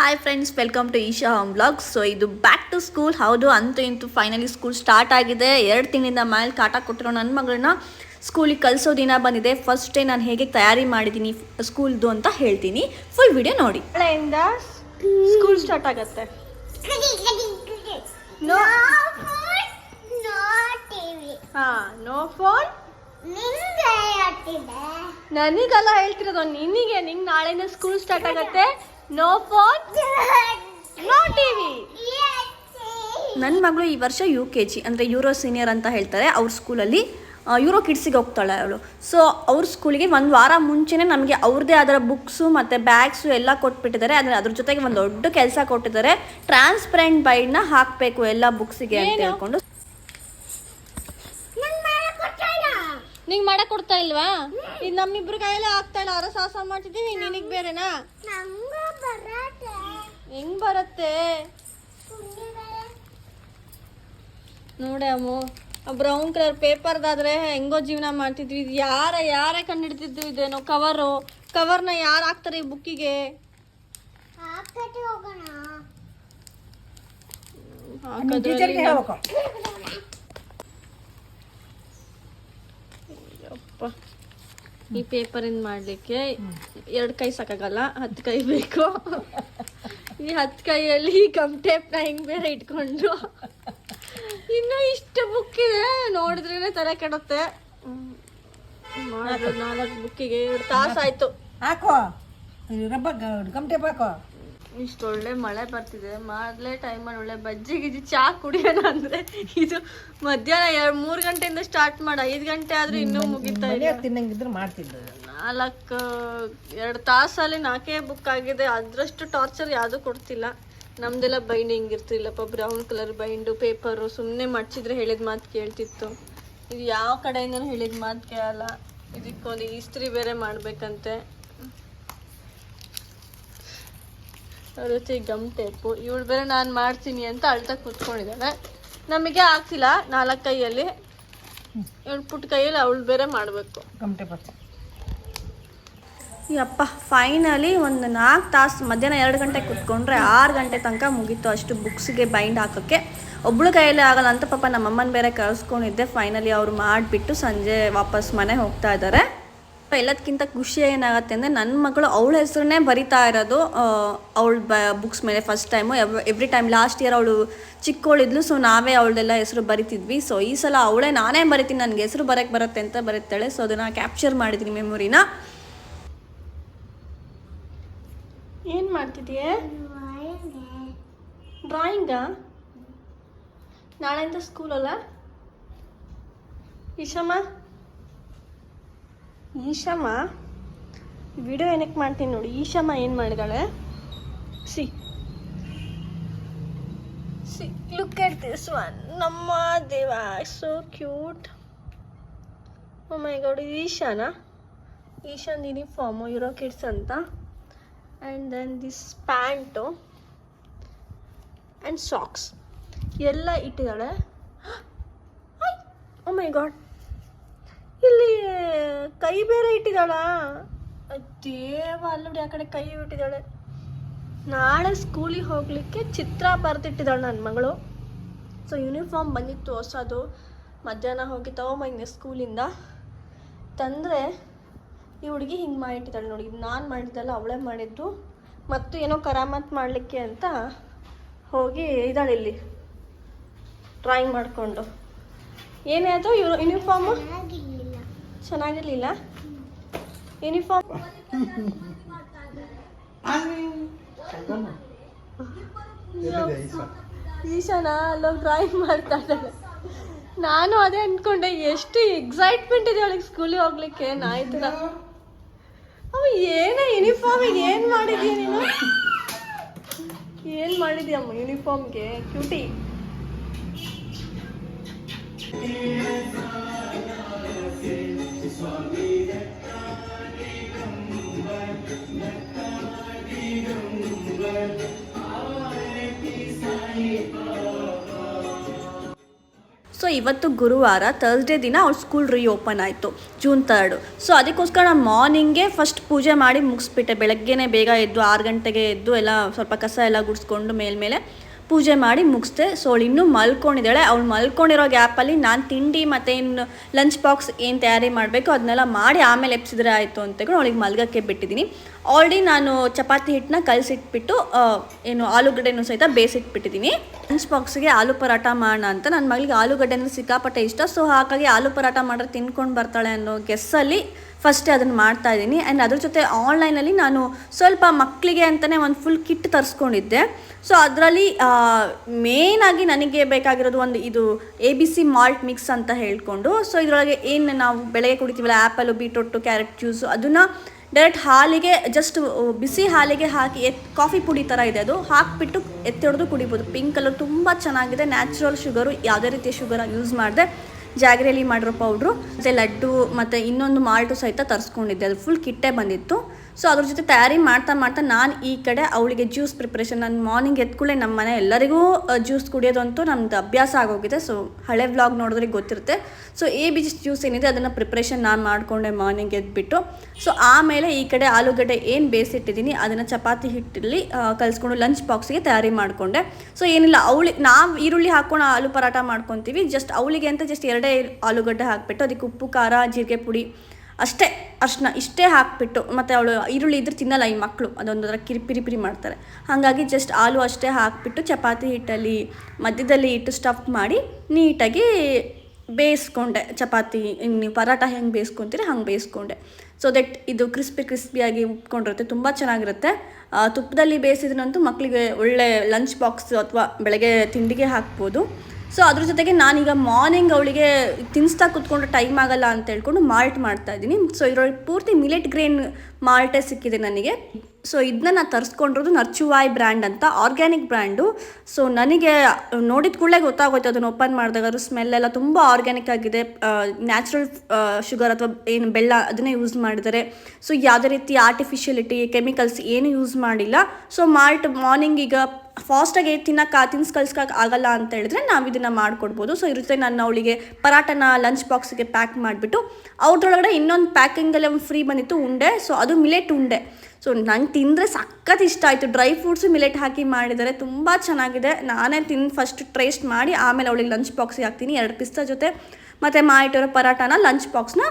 Hi friends welcome to Isha home blog so ಇದು back to school ಹೌದು ಅಂತೂ ಇಂತೂ ಫೈನಲಿ ಸ್ಕೂಲ್ ಸ್ಟಾರ್ಟ್ ಆಗಿದೆ. ಎರಡು ತಿಂಗಳಿಂದ ಮೇಲೆ ಕಾಟ ಕೊಟ್ಟಿರೋ ನನ್ನ ಮಗಳನ್ನ ಸ್ಕೂಲಿಗೆ ಕಲಿಸೋ ದಿನ ಬಂದಿದೆ. ಫಸ್ಟ್ ಡೇ ನಾನು ಹೇಗೆ ತಯಾರಿ ಮಾಡಿದ್ದೀನಿ ಸ್ಕೂಲ್ದು ಅಂತ ಹೇಳ್ತೀನಿ. ಫುಲ್ ವಿಡಿಯೋ ನೋಡಿ. ನಾಳೆಯಿಂದ ಸ್ಕೂಲ್ ಸ್ಟಾರ್ಟ್ ಆಗತ್ತೆ. ನೋ ಫೋನ್ ನನಗೆಲ್ಲ ಹೇಳ್ತಿರೋದು ನಿನಗೆ ನಿಂಗೆ ನಾಳೆನೇ ಸ್ಕೂಲ್ ಸ್ಟಾರ್ಟ್ ಆಗತ್ತೆ. ನೋ ಫೋನ್ ನೋ ಟಿವಿ ನನ್ನ ಮಗಳು ಈ ವರ್ಷ ಯು ಕೆ ಜಿ ಅಂದರೆ ಯೂರೋ ಸೀನಿಯರ್ ಅಂತ ಹೇಳ್ತಾರೆ. ಅವ್ರ ಸ್ಕೂಲಲ್ಲಿ ಯೂರೋ ಕಿಡ್ಸಿಗೆ ಹೋಗ್ತಾಳೆ ಅವಳು. ಸೊ ಅವ್ರ ಸ್ಕೂಲಿಗೆ ಒಂದು ವಾರ ಮುಂಚೆನೇ ನಮಗೆ ಅವ್ರದ್ದೇ ಅದರ ಬುಕ್ಸು ಮತ್ತು ಬ್ಯಾಗ್ಸು ಎಲ್ಲ ಕೊಟ್ಬಿಟ್ಟಿದ್ದಾರೆ. ಅದನ್ನು ಅದ್ರ ಜೊತೆಗೆ ಒಂದು ದೊಡ್ಡ ಕೆಲಸ ಕೊಟ್ಟಿದ್ದಾರೆ. ಟ್ರಾನ್ಸ್ಪರೆಂಟ್ ಬೈಡ್ನ ಹಾಕಬೇಕು ಎಲ್ಲ ಬುಕ್ಸಿಗೆ ಅಂತ? ಹೇಳ್ಕೊಂಡು. ನಿಂಗೆ ಮಾಡಕ್ ಕೊಡ್ತಾ ಇಲ್ವಾ? ಇದು ನಮ್ಮಿಬ್ರ ಕೈಯಲ್ಲೇ ಆಗ್ತಾ ಇಲ್ಲ. ಅರ ಸಾಹಸ ಮಾಡ್ತಿದ್ದೀವಿ ನಿನಗೆ ಬೇರೆನಾ? ಹೆಂಗ್ ಬರತ್ತೆ? ನೋಡಿ ಅಮ್ಮು ಬ್ರೌನ್ ಕಲರ್ ಪೇಪರ್ದಾದ್ರೆ ಹೆಂಗೋ ಜೀವನ ಮಾಡ್ತಿದ್ವಿ. ಇದು ಯಾರ ಯಾರೇ ಕಂಡಿಡ್ತಿದ್ದು ಇದೇನೋ ಕವರು ಕವರ್ನ ಯಾರು ಹಾಕ್ತಾರೆ ಈ ಬುಕ್ಕಿಗೆ ಹಾಕೋದ್ರಲ್ಲಿ ಯಪ್ಪ. ಈ ಪೇಪರಿಂದ ಮಾಡ್ಲಿಕ್ಕೆ ಎರಡು ಕೈ ಸಾಕಾಗಲ್ಲ, ಹತ್ತು ಕೈ ಬೇಕು. ಈ ಹತ್ತು ಕೈಯಲ್ಲಿ ಗಮ್ ಟೇಪ್ನ ಹೆಂಗ್ ಬೇರೆ ಇಟ್ಕೊಂಡು. ಇನ್ನು ಇಷ್ಟು ಬುಕ್ ಇದೆ, ನೋಡಿದ್ರೇನೆ ತಲೆ ಕೆಡುತ್ತೆ. ನಾಲ್ಕು ಬುಕ್ಕಿಗೆ ಎರಡು ಆಯ್ತು. ಹಾಕೋ. ರಬ್ಬ ಟೇಪ್ ಹಾಕೋ. ಇಷ್ಟು ಒಳ್ಳೆ ಮಳೆ ಬರ್ತಿದೆ. ಮಾಡ್ಲೇ ಟೈಮಲ್ಲಿ ಒಳ್ಳೆ ಬಜ್ಜಿ ಗಿಜ್ಜಿ ಚಾ ಕುಡಿಯೋಣ ಅಂದ್ರೆ ಇದು ಮಧ್ಯಾಹ್ನ ಎರಡು ಮೂರು ಗಂಟೆಯಿಂದ ಸ್ಟಾರ್ಟ್ ಮಾಡ. ಐದು ಗಂಟೆ ಆದ್ರೂ ಇನ್ನೂ ಮುಗಿತಾ ಇದೆ ಮನೆಯವ್ರು ತಿನ್ನಂಗಿದ್ರೆ ಮಾಡ್ತಿದ್ದು. ನಾಲ್ಕು ಎರಡು ತಾಸಲ್ಲಿ ನಾಲ್ಕೇ ಬುಕ್ ಆಗಿದೆ. ಅದರಷ್ಟು ಟಾರ್ಚರ್ ಯಾವುದು ಕೊಡ್ತಿಲ್ಲ. ನಮ್ದೆಲ್ಲ ಬೈಂಡಿಂಗ್ ಇರ್ತಿಲ್ಲಪ್ಪ ಬ್ರೌನ್ ಕಲರ್ ಬೈಂಡು ಪೇಪರು ಸುಮ್ಮನೆ ಮಡ್ಚಿದ್ರೆ ಹೇಳಿದ ಮಾತು ಕೇಳ್ತಿತ್ತು. ಇದು ಯಾವ ಕಡೆಯಿಂದ ಹೇಳಿದ ಮಾತು ಕೇಳಲ್ಲ. ಇದಕ್ಕೊಂದು ಇಸ್ತ್ರಿ ಬೇರೆ ಮಾಡ್ಬೇಕಂತೆ ಅವ್ರ ಜೊತೆ ಗಮ್ ಟೇಪು ಇವಳು ಬೇರೆ ನಾನು ಮಾಡ್ತೀನಿ ಅಂತ ಅಳ್ತಾ ಕೂತ್ಕೊಂಡಿದ್ದಾಳೆ. ನಮಗೆ ಆಗ್ತಿಲ್ಲ ನಾಲ್ಕು ಕೈಯಲ್ಲಿ. ಇವಳು ಪುಟ್ಟ ಕೈಯಲ್ಲಿ ಅವಳು ಬೇರೆ ಮಾಡಬೇಕು. ಗಮ್ ಟೇಪ್ ಅಪ್ಪ ಫೈನಲಿ ಒಂದು ನಾಲ್ಕು ತಾಸು ಮಧ್ಯಾಹ್ನ ಎರಡು ಗಂಟೆ ಕೂತ್ಕೊಂಡ್ರೆ ಆರು ಗಂಟೆ ತನಕ ಮುಗೀತು ಅಷ್ಟು ಬುಕ್ಸ್ಗೆ ಬೈಂಡ್ ಹಾಕೋಕ್ಕೆ. ಒಬ್ಳು ಕೈಯಲ್ಲಿ ಆಗಲ್ಲ ಅಂತ ಪಾಪ ನಮ್ಮಮ್ಮನ ಬೇರೆ ಕಳಿಸ್ಕೊಂಡಿದ್ದೆ ಫೈನಲಿ ಅವ್ರು ಮಾಡಿಬಿಟ್ಟು ಸಂಜೆ ವಾಪಸ್ ಮನೆ ಹೋಗ್ತಾ ಇದ್ದಾರೆ. ಎಲ್ಲದಕ್ಕಿಂತ ಖುಷಿ ಏನಾಗುತ್ತೆ ಅಂದರೆ ನನ್ನ ಮಗಳು ಅವಳ ಹೆಸರನ್ನೇ ಬರಿತಾ ಇರೋದು ಅವಳ ಬ ಬುಕ್ಸ್ ಮೇಲೆ first time every time last year ಅವಳು ಚಿಕ್ಕವಳಿದ್ಲು ಸೊ ನಾವೇ ಅವಳದೆಲ್ಲ ಹೆಸರು ಬರಿತಿದ್ವಿ. ಸೊ ಈ ಸಲ ಅವಳೇ ನಾನೇ ಬರಿತೀನಿ, ನನಗೆ ಹೆಸರು ಬರೋಕ್ಕೆ ಬರುತ್ತೆ ಅಂತ ಬರೀತಾಳೆ. ಸೊ ಅದನ್ನು ಕ್ಯಾಪ್ಚರ್ ಮಾಡಿದ್ದೀನಿ ಮೆಮೊರಿನ ಏನು ಮಾಡ್ತಿದೀಯ? ಡ್ರಾಯಿಂಗಾ ನಾಳೆಯಿಂದ ಸ್ಕೂಲಲ್ಲ ಈಶಮ್ಮ? ಈಶಮ್ಮ ವಿಡಿಯೋ ಏನಕ್ಕೆ ಮಾಡ್ತೀನಿ ನೋಡಿ. ಈಶಮ್ಮ ಏನು ಮಾಡಿದಾಳೆ? See. See look at this one ನಮ್ಮ ದೇವ ಸೋ ಕ್ಯೂಟ್ ಮೈ ಗಾಡ್ ಇದು ಈಶಾನ? ಈಶಾನ್ ಯೂನಿಫಾರ್ಮು ಯುರೋ ಕಿಡ್ಸ್ ಅಂತ. And then this pant and socks ಎಲ್ಲ ಇಟ್ಟಿದ್ದಾಳೆ. ಮೈ ಗಾಡ್ ಕೈ ಬೇರೆ ಇಟ್ಟಿದ್ದಾಳ? ದೇವ ಅಲ್ಲೋಡಿ ಆ ಕಡೆ ಕೈ ಇಟ್ಟಿದ್ದಾಳೆ ನಾಳೆ ಸ್ಕೂಲಿಗೆ ಹೋಗಲಿಕ್ಕೆ ಚಿತ್ರ ಬರೆದಿಟ್ಟಿದ್ದಾಳೆ ನನ್ನ ಮಗಳು. ಸೊ ಯೂನಿಫಾರ್ಮ್ ಬಂದಿತ್ತು, ಹೊಸದು. ಮಧ್ಯಾಹ್ನ ಹೋಗಿ ತೊಗೊಂಬಂದೆ ಸ್ಕೂಲಿಂದ. ತಂದರೆ ಈ ಹುಡುಗಿ ಹಿಂಗೆ ಮಾಡಿಟ್ಟಿದ್ದಾಳೆ ನೋಡಿ. ನಾನು ಮಾಡಿದ್ದಲ್ಲ, ಅವಳೇ ಮಾಡಿದ್ದು. ಮತ್ತು ಏನೋ ಕರಾಮತ್ ಮಾಡಲಿಕ್ಕೆ ಅಂತ ಹೋಗಿ ಇದ್ದಾಳೆ ಇಲ್ಲಿ. ಡ್ರಾಯಿಂಗ್ ಮಾಡಿಕೊಂಡು. ಏನೇ ಅದು ಯೂನಿಫಾರ್ಮು ಚೆನ್ನಾಗಿರ್ಲಿಲ್ಲ? ಯೂನಿಫಾರ್ಮ್ ಈಶಾನ? ಅಲ್ಲೋಗಿ ಡ್ರಾಯಿಂಗ್ ಮಾಡ್ತಾ ಇದ್ದಾಳೆ. ನಾನು ಅದೇ ಅನ್ಕೊಂಡೆ ಎಷ್ಟು ಎಕ್ಸೈಟ್ಮೆಂಟ್ ಇದೆ ಅವಳಿಗೆ ಸ್ಕೂಲಿಗೆ ಹೋಗ್ಲಿಕ್ಕೆ. ನಾಯಿ ಥರ ಅವ ಏನೇ ಯೂನಿಫಾರ್ಮಿಗೆ ಏನು ಮಾಡಿದ್ಯಾ ನೀನು? ಏನು ಮಾಡಿದ್ಯಮ್ಮ ಯೂನಿಫಾರ್ಮ್ಗೆ ಕ್ಯೂಟಿ ಸೊ ಇವತ್ತು ಗುರುವಾರ ಥರ್ಸ್ಡೇ ದಿನ ಅವ್ರ ಸ್ಕೂಲ್ ರೀಓಪನ್ ಆಯಿತು ಜೂನ್ ತರ್ಡು ಸೊ ಅದಕ್ಕೋಸ್ಕರ ನಾನು ಮಾರ್ನಿಂಗೇ ಫಸ್ಟ್ ಪೂಜೆ ಮಾಡಿ ಮುಗಿಸ್ಬಿಟ್ಟೆ. ಬೆಳಗ್ಗೆನೇ ಬೇಗ ಎದ್ದು ಆರು ಗಂಟೆಗೆ ಎದ್ದು ಎಲ್ಲ ಸ್ವಲ್ಪ ಕಸ ಎಲ್ಲ ಗುಡಿಸ್ಕೊಂಡು ಮೇಲ್ಮೇಲೆ ಪೂಜೆ ಮಾಡಿ ಮುಗಿಸ್ದೆ. ಸೊ ಅವಳು ಇನ್ನೂ ಮಲ್ಕೊಂಡಿದ್ದಾಳೆ. ಅವಳು ಮಲ್ಕೊಂಡಿರೋ ಗ್ಯಾಪಲ್ಲಿ ನಾನು ತಿಂಡಿ ಮತ್ತು ಇನ್ನು ಲಂಚ್ ಬಾಕ್ಸ್ ಏನು ತಯಾರಿ ಮಾಡಬೇಕು ಅದನ್ನೆಲ್ಲ ಮಾಡಿ ಆಮೇಲೆ ಎಪ್ಸಿದ್ರೆ ಆಯಿತು ಅಂತ ಅವಳಿಗೆ ಮಲ್ಗಕ್ಕೆ ಬಿಟ್ಟಿದ್ದೀನಿ. ಆಲ್ರೆಡಿ ನಾನು ಚಪಾತಿ ಹಿಟ್ಟನ್ನ ಕಲಸಿಟ್ಬಿಟ್ಟು ಏನು ಆಲೂಗಡ್ಡೆನೂ ಸಹಿತ ಬೇಯಿಸಿಟ್ಬಿಟ್ಟಿದ್ದೀನಿ. ಲಂಚ್ ಬಾಕ್ಸ್ಗೆ ಆಲೂ ಪರಾಟ ಮಾಡೋಣ ಅಂತ ನನ್ನ ಮಗಳಿಗೆ ಆಲೂಗಡ್ಡೆ ಅಂದರೆ ಸಿಕ್ಕಾಪಟ್ಟೆ ಇಷ್ಟ. ಸೊ ಹಾಗಾಗಿ ಆಲೂ ಪರಾಟ ಮಾಡಿದ್ರೆ ತಿನ್ಕೊಂಡು ಬರ್ತಾಳೆ ಅನ್ನೋ ಗೆಸ್ಸಲ್ಲಿ ಫಸ್ಟೇ ಅದನ್ನು ಮಾಡ್ತಾ ಇದ್ದೀನಿ. ಆ್ಯಂಡ್ ಅದ್ರ ಜೊತೆ ಆನ್ಲೈನಲ್ಲಿ ನಾನು ಸ್ವಲ್ಪ ಮಕ್ಕಳಿಗೆ ಅಂತಲೇ ಒಂದು ಫುಲ್ ಕಿಟ್ ತರಿಸ್ಕೊಂಡಿದ್ದೆ. ಸೊ ಅದರಲ್ಲಿ ಮೇನಾಗಿ ನನಗೆ ಬೇಕಾಗಿರೋದು ಒಂದು ಇದು A B C malt mix ಅಂತ ಹೇಳ್ಕೊಂಡು ಸೊ ಇದರೊಳಗೆ ಏನು ನಾವು ಬೆಳಗ್ಗೆ ಕುಡಿತೀವಲ್ಲ ಆ್ಯಪಲು ಬೀಟ್ರೋಟು, ಕ್ಯಾರೆಟ್ ಜ್ಯೂಸು, ಅದನ್ನು ಡೈರೆಕ್ಟ್ ಹಾಲಿಗೆ ಜಸ್ಟ್ ಬಿಸಿ ಹಾಲಿಗೆ ಹಾಕಿ ಎತ್, ಕಾಫಿ ಪುಡಿ ಥರ ಇದೆ ಅದು. ಹಾಕಿಬಿಟ್ಟು ಎತ್ತಿಡ್ದು ಕುಡಿಬೋದು. ಪಿಂಕ್ ಕಲರ್ ತುಂಬ ಚೆನ್ನಾಗಿದೆ. ನ್ಯಾಚುರಲ್ ಶುಗರು ಯಾವುದೇ ರೀತಿಯ ಶುಗರ್ ಯೂಸ್ ಮಾಡಿದೆ. ಜಾಗರಿಯಲ್ಲಿ ಮಾಡಿರೋ ಪೌಡ್ರು ಮತ್ತು ಲಡ್ಡು, ಮತ್ತು ಇನ್ನೊಂದು ಮಾಲ್ಟು ಸಹಿತ ತರಿಸ್ಕೊಂಡಿದ್ದೆ. ಅದು ಫುಲ್ ಕಿಟ್ಟೆ ಬಂದಿತ್ತು. ಸೊ ಅದ್ರ ಜೊತೆ ತಯಾರಿ ಮಾಡ್ತಾ ಮಾಡ್ತಾ ನಾನು ಈ ಕಡೆ ಅವಳಿಗೆ ಜ್ಯೂಸ್ ಪ್ರಿಪ್ರೇಷನ್ ನಾನು ಮಾರ್ನಿಂಗ್ ಎದ್ಕೂಳೆ ನಮ್ಮ ಮನೆ ಎಲ್ಲರಿಗೂ ಜ್ಯೂಸ್ ಕುಡಿಯೋದಂತೂ ನಮ್ದು ಅಭ್ಯಾಸ ಆಗೋಗಿದೆ. ಸೊ ಹಳೆ ವ್ಲಾಗ್ ನೋಡಿದ್ರೆ ಗೊತ್ತಿರುತ್ತೆ. ಸೊ ಎ ಬಿ ಜ್ಯೂಸ್ ಏನಿದೆ ಅದನ್ನು ಪ್ರಿಪ್ರೇಷನ್ ನಾನು ಮಾಡಿಕೊಂಡೆ ಮಾರ್ನಿಂಗ್ ಎದ್ಬಿಟ್ಟು. ಸೊ ಆಮೇಲೆ ಈ ಕಡೆ ಆಲೂಗಡ್ಡೆ ಏನು ಬೇಯಿಸಿಟ್ಟಿದ್ದೀನಿ, ಅದನ್ನು ಚಪಾತಿ ಹಿಟ್ಟಲ್ಲಿ ಕಲಿಸ್ಕೊಂಡು ಲಂಚ್ ಬಾಕ್ಸಿಗೆ ತಯಾರಿ ಮಾಡಿಕೊಂಡೆ. ಸೊ ಏನಿಲ್ಲ, ಅವಳಿ, ನಾವು ಈರುಳ್ಳಿ ಹಾಕ್ಕೊಂಡು ಆಲೂ ಪರಾಟ ಮಾಡ್ಕೊತೀವಿ. ಜಸ್ಟ್ ಅವಳಿಗೆ ಅಂತ ಜಸ್ಟ್ ಎರಡೇ ಆಲೂಗಡ್ಡೆ ಹಾಕಿಬಿಟ್ಟು, ಅದಕ್ಕೆ ಉಪ್ಪು, ಖಾರ, ಜೀರಿಗೆ ಪುಡಿ, ಅಷ್ಟೇ. ಅಷ್ಟನ್ನ ಇಷ್ಟೇ ಹಾಕಿಬಿಟ್ಟು ಮತ್ತು ಅವಳು ಈರುಳ್ಳಿ ಇದ್ರೆ ತಿನ್ನಲ್ಲ ಈ ಮಕ್ಕಳು. ಅದೊಂದು ಥರ ಕಿರಿ ಪಿರಿ ಪಿರಿ ಮಾಡ್ತಾರೆ. ಹಾಗಾಗಿ ಜಸ್ಟ್ ಆಲೂ ಅಷ್ಟೇ ಹಾಕಿಬಿಟ್ಟು ಚಪಾತಿ ಹಿಟ್ಟಲ್ಲಿ ಮಧ್ಯದಲ್ಲಿ ಇಟ್ಟು ಸ್ಟಫ್ ಮಾಡಿ ನೀಟಾಗಿ ಬೇಯಿಸ್ಕೊಂಡೆ. ಚಪಾತಿ ನೀವು ಪರಾಟ ಹೆಂಗೆ ಬೇಯಿಸ್ಕೊತೀರಿ ಹಂಗೆ ಬೇಯಿಸ್ಕೊಂಡೆ. ಸೊ ದಟ್ ಇದು ಕ್ರಿಸ್ಪಿ ಕ್ರಿಸ್ಪಿಯಾಗಿ ಉಪ್ಕೊಂಡಿರುತ್ತೆ. ತುಂಬ ಚೆನ್ನಾಗಿರುತ್ತೆ. ತುಪ್ಪದಲ್ಲಿ ಬೇಯಿಸಿದ್ರಂತೂ ಮಕ್ಕಳಿಗೆ ಒಳ್ಳೆ ಲಂಚ್ ಬಾಕ್ಸ್ ಅಥವಾ ಬೆಳಗ್ಗೆ ತಿಂಡಿಗೆ ಹಾಕ್ಬೋದು. ಸೊ ಅದ್ರ ಜೊತೆಗೆ ನಾನೀಗ ಮಾರ್ನಿಂಗ್ ಅವಳಿಗೆ ತಿನ್ಸ್ತಾ ಕೂತ್ಕೊಂಡು ಟೈಮ್ ಆಗಲ್ಲ ಅಂತ ಹೇಳ್ಕೊಂಡು ಮಾಲ್ಟ್ ಮಾಡ್ತಾ ಇದ್ದೀನಿ. ಸೊ ಇದರೊಳಗೆ ಪೂರ್ತಿ ಮಿಲೆಟ್ ಗ್ರೇನ್ ಮಾಲ್ಟೇ ಸಿಕ್ಕಿದೆ ನನಗೆ. ಸೊ ಇದನ್ನ ನಾನು ತರಿಸ್ಕೊಂಡಿರೋದು ನರ್ಚುವಾಯ್ ಬ್ರ್ಯಾಂಡ್ ಅಂತ ಆರ್ಗ್ಯಾನಿಕ್ ಬ್ರ್ಯಾಂಡು ಸೊ ನನಗೆ, ನೋಡಿದ ಕೂಡಲೇ ಗೊತ್ತಾಗೋಯ್ತು ಅದನ್ನು ಓಪನ್ ಮಾಡಿದಾಗ. ಅದ್ರ ಸ್ಮೆಲ್ ಎಲ್ಲ ತುಂಬ ಆರ್ಗ್ಯಾನಿಕ್ ಆಗಿದೆ. ನ್ಯಾಚುರಲ್ ಶುಗರ್ ಅಥವಾ ಏನು ಬೆಲ್ಲ ಅದನ್ನೇ ಯೂಸ್ ಮಾಡಿದ್ದಾರೆ. ಸೊ ಯಾವುದೇ ರೀತಿ ಆರ್ಟಿಫಿಷಿಯಲಿಟಿ ಕೆಮಿಕಲ್ಸ್ ಏನು ಯೂಸ್ ಮಾಡಿಲ್ಲ. ಸೊ ಮಾಲ್ಟ್ ಮಾರ್ನಿಂಗ್ ಈಗ ಫಾಸ್ಟಾಗಿ ತಿನ್ನಕ್ಕೆ ತಿನ್ಸ್ ಕಳ್ಸ್ಕೊಕ್ಕೆ ಆಗಲ್ಲ ಅಂತ ಹೇಳಿದ್ರೆ ನಾವು ಇದನ್ನು ಮಾಡಿಕೊಡ್ಬೋದು. ಸೊ ಇರುತ್ತೆ ನಾನು ಅವಳಿಗೆ ಪರಾಟನ ಲಂಚ್ ಬಾಕ್ಸಿಗೆ ಪ್ಯಾಕ್ ಮಾಡಿಬಿಟ್ಟು ಅವ್ರದೊಳಗಡೆ ಇನ್ನೊಂದು ಪ್ಯಾಕಿಂಗಲ್ಲಿ ಒಂದು ಫ್ರೀ ಬಂದಿತ್ತು, ಉಂಡೆ. ಸೊ ಅದು ಮಿಲೆಟ್ ಉಂಡೆ. ಸೊ ನಂಗೆ ತಿಂದರೆ ಸಖತ್ ಇಷ್ಟ ಆಯಿತು. ಡ್ರೈ ಫ್ರೂಟ್ಸು ಮಿಲೆಟ್ ಹಾಕಿ ಮಾಡಿದ್ದಾರೆ ತುಂಬ ಚೆನ್ನಾಗಿದೆ. ನಾನೇ ತಿನ್ ಫಸ್ಟ್ ಟ್ರೇಸ್ಟ್ ಮಾಡಿ, ಆಮೇಲೆ ಅವಳಿಗೆ ಲಂಚ್ ಬಾಕ್ಸಿಗೆ ಹಾಕ್ತೀನಿ, ಎರಡು ಪಿಸ್ತಾ ಜೊತೆ. ಮತ್ತು ಮಾಡಿಟ್ಟಿರೋ ಪರಾಟನ ಲಂಚ್ ಬಾಕ್ಸ್ನ